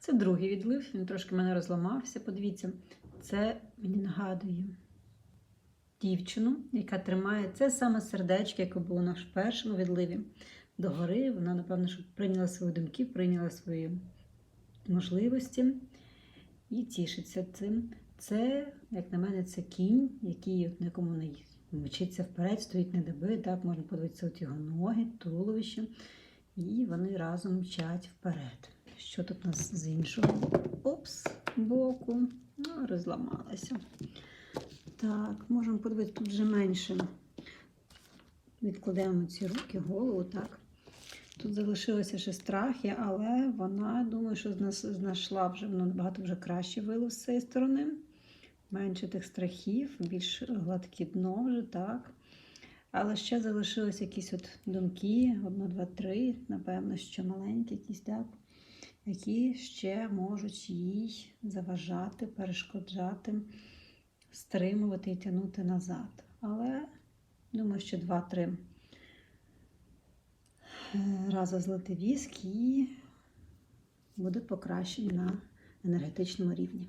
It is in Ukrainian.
Це другий відлив, він трошки в мене розламався. Подивіться, це мені нагадує дівчину, яка тримає це саме сердечко, яке було на першому відливі догори. Вона, напевно, що прийняла свої думки, прийняла свої можливості і тішиться цим. Це, як на мене, це кінь, який на якому не мчиться вперед, стоїть на деби, так можна подивитися от його ноги, туловище, і вони разом мчать вперед. Що тут у нас з іншого? Опс, боку. Ну, розламалася. Так, можемо подивитися, тут вже менше. Відкладемо ці руки, голову, так. Тут залишилися ще страхи, але вона, думаю, що знайшла вже воно набагато вже краще вило з цієї сторони. Менше тих страхів, більш гладке дно вже, так. Але ще залишились якісь от думки, одно, два, три, напевно, що маленькі якісь, так, які ще можуть їй заважати, перешкоджати, стримувати і тягнути назад. Але думаю, що два-три рази злити віск і буде покращення на енергетичному рівні.